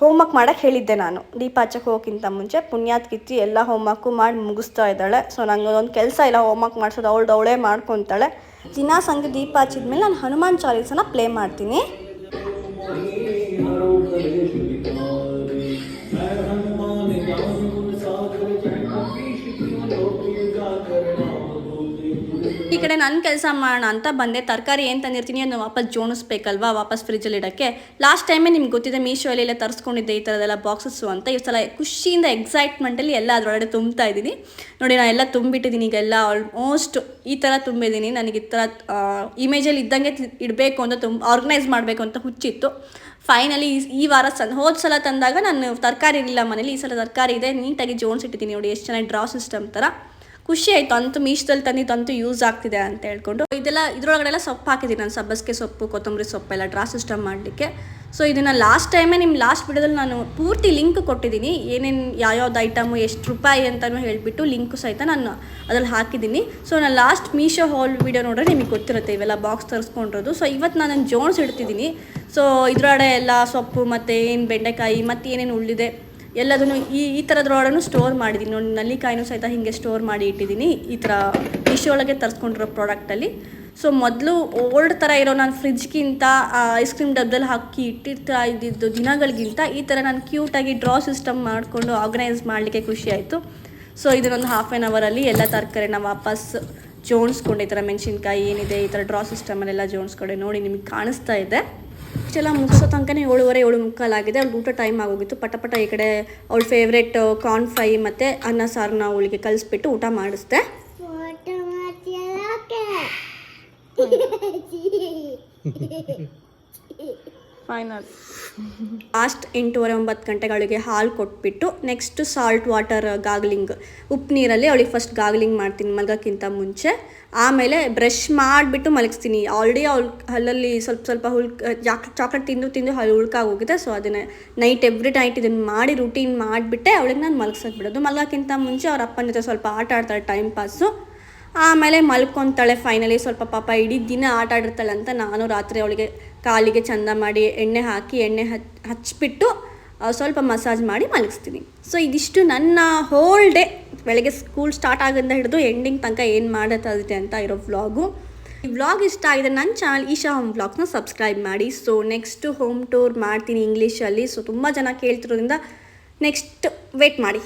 ಹೋಮ್ವರ್ಕ್ ಮಾಡಕ್ಕೆ ಹೇಳಿದ್ದೆ ನಾನು. ದೀಪ ಹಚ್ಚಕ್ಕೆ ಹೋಗೋಕ್ಕಿಂತ ಮುಂಚೆ ಪುಣ್ಯಾತ್ ಕಿತ್ತಿ ಎಲ್ಲ ಹೋಮ್ವರ್ಕು ಮಾಡಿ ಮುಗಿಸ್ತಾ ಇದ್ದಾಳೆ. ಸೊ ನಂಗೆ ಒಂದು ಕೆಲಸ ಇಲ್ಲ, ಹೋಮ್ವರ್ಕ್ ಮಾಡಿಸೋದು, ಅವಳು ಅವಳೇ ಮಾಡ್ಕೊತಾಳೆ. ದಿನ ಸಂಜೆ ದೀಪ ಹಚ್ಚಿದ್ಮೇಲೆ ನಾನು ಹನುಮಾನ್ ಚಾಲೀಸನ ಪ್ಲೇ ಮಾಡ್ತೀನಿ. ಕಡೆ ನನ್ನ ಕೆಲಸ ಮಾಡೋಣ ಅಂತ ಬಂದೆ. ತರಕಾರಿ ಏನು ತಂದಿರ್ತೀನಿ ಅದನ್ನು ವಾಪಸ್ ಜೋಣಿಸ್ಬೇಕಲ್ವಾ? ವಾಪಸ್ ಫ್ರಿಜ್ಜಲ್ಲಿ ಇಡೋಕ್ಕೆ. ಲಾಸ್ಟ್ ಟೈಮೇ ನಿಮ್ಗೆ ಗೊತ್ತಿದೆ ಮೀಶೋಲ್ಲಿ ಎಲ್ಲ ತರಿಸ್ಕೊಂಡಿದ್ದೆ ಈ ಥರದೆಲ್ಲ ಬಾಕ್ಸಸ್ಸು ಅಂತ. ಈ ಸಲ ಖುಷಿಯಿಂದ ಎಕ್ಸೈಟ್ಮೆಂಟಲ್ಲಿ ಎಲ್ಲ ಅದರೊಳಗಡೆ ತುಂಬ್ತಾ ಇದ್ದೀನಿ. ನೋಡಿ, ನಾನು ಎಲ್ಲ ತುಂಬಿಟ್ಟಿದ್ದೀನಿ ಈಗೆಲ್ಲ ಆಲ್ಮೋಸ್ಟ್ ಈ ಥರ ತುಂಬಿದ್ದೀನಿ. ನನಗೆ ಈ ಥರ ಇಮೇಜಲ್ಲಿ ಇದ್ದಂಗೆ ಇಡಬೇಕು ಅಂತ ತುಂಬ ಆರ್ಗನೈಸ್ ಮಾಡಬೇಕು ಅಂತ ಹುಚ್ಚಿತ್ತು. ಫೈನಲಿ ಈ ವಾರ ಸನ್, ಹೋದ ಸಲ ತಂದಾಗ ನಾನು ತರಕಾರಿ ಇರಲಿಲ್ಲ ಮನೇಲಿ, ಈ ಸಲ ತರಕಾರಿ ಇದೆ. ನೀಟಾಗಿ ಜೋಡಿಸಿಟ್ಟಿದ್ದೀನಿ ನೋಡಿ, ಎಷ್ಟು ಚೆನ್ನಾಗಿ ಡ್ರಾ ಸಿಸ್ಟಮ್ ಥರ ಖುಷಿ ಆಯ್ತು. ಅಂತೂ ಮೀಶದಲ್ಲಿ ತಂದಿದ್ದು ಅಂತೂ ಯೂಸ್ ಆಗ್ತಿದೆ ಅಂತ ಹೇಳ್ಕೊಂಡು. ಇದೆಲ್ಲ ಇದ್ರೊಳಗಡೆಲ್ಲ ಸೊಪ್ಪು ಹಾಕಿದ್ದೀನಿ ನಾನು. ಸಬ್ಬಸ್ಗೆ ಸೊಪ್ಪು, ಕೊತ್ತಂಬರಿ ಸೊಪ್ಪೆಲ್ಲ ಡ್ರಾ ಸಿಸ್ಟಮ್ ಮಾಡಲಿಕ್ಕೆ. ಸೊ ಇದನ್ನು ಲಾಸ್ಟ್ ಟೈಮೇ ನಿಮ್ಮ ಲಾಸ್ಟ್ ವಿಡಿಯೋದಲ್ಲಿ ನಾನು ಪೂರ್ತಿ ಲಿಂಕ್ ಕೊಟ್ಟಿದ್ದೀನಿ. ಏನೇನು ಯಾವ್ಯಾವ್ದು ಐಟಮು ಎಷ್ಟು ರೂಪಾಯಿ ಅಂತಲೂ ಹೇಳಿಬಿಟ್ಟು ಲಿಂಕ್ ಸಹಿತ ನಾನು ಅದ್ರಲ್ಲಿ ಹಾಕಿದ್ದೀನಿ. ಸೊ ನಾನು ಲಾಸ್ಟ್ ಮೀಶೋ ಹಾಲ್ ವಿಡಿಯೋ ನೋಡಿದ್ರೆ ನಿಮಗೆ ಗೊತ್ತಿರುತ್ತೆ. ಇವೆಲ್ಲ ಬಾಕ್ಸ್ ತರಿಸ್ಕೊಂಡಿರೋದು. ಸೊ ಇವತ್ತು ನಾನು ಜೋಣಿಸಿ ಇಡ್ತಿದ್ದೀನಿ. ಸೊ ಇದ್ರೊಳಗಡೆ ಎಲ್ಲ ಸೊಪ್ಪು ಮತ್ತು ಏನು ಬೆಂಡೆಕಾಯಿ, ಮತ್ತು ಏನೇನು ಉಳಿದಿದೆ ಎಲ್ಲದನ್ನು ಈ ಈ ಥರದ್ರೊಳಗೂ ಸ್ಟೋರ್ ಮಾಡಿದ್ದೀನಿ ನೋಡಿ, ನಲ್ಲಿಕಾಯಿನೂ ಸಹಿತ ಹೀಗೆ ಸ್ಟೋರ್ ಮಾಡಿ ಇಟ್ಟಿದ್ದೀನಿ ಈ ಥರ ಡಿಶ್ ಒಳಗೆ ತರಿಸ್ಕೊಂಡಿರೋ ಪ್ರಾಡಕ್ಟಲ್ಲಿ ಸೊ ಮೊದಲು ಓಲ್ಡ್ ಥರ ಇರೋ ನಾನು ಫ್ರಿಜ್ಗಿಂತ ಐಸ್ ಕ್ರೀಮ್ ಡಬ್ಬದಲ್ಲಿ ಹಾಕಿ ಇಟ್ಟಿರ್ತಾ ಇದ್ದಿದ್ದು ದಿನಗಳಿಗಿಂತ ಈ ಥರ ನಾನು ಕ್ಯೂಟಾಗಿ ಡ್ರಾ ಸಿಸ್ಟಮ್ ಮಾಡಿಕೊಂಡು ಆರ್ಗನೈಸ್ ಮಾಡಲಿಕ್ಕೆ ಖುಷಿ ಆಯಿತು. ಸೊ ಇದನ್ನೊಂದು ಹಾಫ್ ಆ್ಯನ್ ಅವರಲ್ಲಿ ಎಲ್ಲ ತರಕಾರಿನ ವಾಪಸ್ ಜೋಡಿಸ್ಕೊಂಡು ಈ ಥರ ಮೆಣಸಿನ್ಕಾಯಿ ಏನಿದೆ, ಈ ಥರ ಡ್ರಾ ಸಿಸ್ಟಮಲ್ಲೆಲ್ಲ ಜೋಡಿಸ್ಕೊಂಡೆ ನೋಡಿ ನಿಮಗೆ ಕಾಣಿಸ್ತಾ ಇದೆ. ಇಷ್ಟೆಲ್ಲ ಮುಗಿಸೋ ತನಕನೇ ಏಳುವರೆ ಏಳು ಮುಕ್ಕಾಲಾಗಿದೆ ಅವ್ಳು ಊಟ ಟೈಮ್ ಆಗೋಗಿತ್ತು. ಪಟ ಪಟ ಈ ಕಡೆ ಅವಳ ಫೇವ್ರೆಟ್ ಕಾರ್ನ್ ಫ್ರೈ ಮತ್ತು ಅನ್ನ ಸಾರನ್ನ ಅವಳಿಗೆ ಕಲಿಸ್ಬಿಟ್ಟು ಊಟ ಮಾಡಿಸ್ದೆ. ಫೈನಲ್ ಲಾಸ್ಟ್ ಎಂಟೂವರೆ ಒಂಬತ್ತು ಗಂಟೆಗಳಿಗೆ ಹಾಲು ಕೊಟ್ಬಿಟ್ಟು ನೆಕ್ಸ್ಟ್ ಸಾಲ್ಟ್ ವಾಟರ್ ಗಾಗ್ಲಿಂಗ್ ಉಪ್ಪು ನೀರಲ್ಲಿ ಅವಳಿಗೆ ಫಸ್ಟ್ ಗಾಗ್ಲಿಂಗ್ ಮಾಡ್ತೀನಿ ಮಲಗೋಕ್ಕಿಂತ ಮುಂಚೆ. ಆಮೇಲೆ ಬ್ರಷ್ ಮಾಡಿಬಿಟ್ಟು ಮಲಗಿಸ್ತೀನಿ. ಆಲ್ರೆಡಿ ಅವ್ಳು ಹಲ್ಲಲ್ಲಿ ಸ್ವಲ್ಪ ಸ್ವಲ್ಪ ಹುಲ್ ಚಾಕ್ಲೇಟ್ ತಿಂದು ತಿಂದು ಹಲ್ಲು ಹುಳ್ಕಾಗೋಗಿದೆ ಸೊ ಅದನ್ನು ನೈಟ್ ಎವ್ರಿ ನೈಟ್ ಇದನ್ನು ಮಾಡಿ ರುಟೀನ್ ಮಾಡಿಬಿಟ್ಟೆ ಅವಳಿಗೆ ನಾನು ಮಲಗಿಸೋಕೆ ಬಿಡೋದು. ಮಲಗೋಕ್ಕಿಂತ ಮುಂಚೆ ಅವ್ರ ಅಪ್ಪನ ಜೊತೆ ಸ್ವಲ್ಪ ಆಟ ಆಡ್ತಾಳೆ ಟೈಮ್ ಪಾಸು ಆಮೇಲೆ ಮಲ್ಕೊತಾಳೆ ಫೈನಲಿ ಸ್ವಲ್ಪ ಪಾಪ ಇಡೀ ದಿನ ಆಟ ಆಡಿರ್ತಾಳೆ ಅಂತ ನಾನು ರಾತ್ರಿ ಅವಳಿಗೆ ಕಾಲಿಗೆ ಚಂದ ಮಾಡಿ ಎಣ್ಣೆ ಹಾಕಿ ಎಣ್ಣೆ ಹಚ್, ಹಚ್ಚಿಬಿಟ್ಟು ಸ್ವಲ್ಪ ಮಸಾಜ್ ಮಾಡಿ ಮಲಗಿಸ್ತೀನಿ. ಸೊ ಇದಿಷ್ಟು ನನ್ನ ಹೋಲ್ ಡೇ ಬೆಳಗ್ಗೆ ಸ್ಕೂಲ್ ಸ್ಟಾರ್ಟ್ ಆಗಿಂದ ಹಿಡಿದು ಎಂಡಿಂಗ್ ತನಕ ಏನು ಮಾಡುತ್ತೆ ಅಂತ ಇರೋ ವ್ಲಾಗು ಈ ವ್ಲಾಗ್ ಇಷ್ಟ ಆಗಿದೆ ನನ್ನ ಚಾನಲ್ ಈಶಾ ಹೋಮ್ ವ್ಲಾಗ್ಸ್ನ ಸಬ್ಸ್ಕ್ರೈಬ್ ಮಾಡಿ. ಸೊ ನೆಕ್ಸ್ಟ್ ಹೋಮ್ ಟೂರ್ ಮಾಡ್ತೀನಿ ಇಂಗ್ಲೀಷಲ್ಲಿ ಸೊ ತುಂಬ ಜನ ಕೇಳ್ತಿರೋದ್ರಿಂದ ನೆಕ್ಸ್ಟ್ ವೇಟ್ ಮಾಡಿ.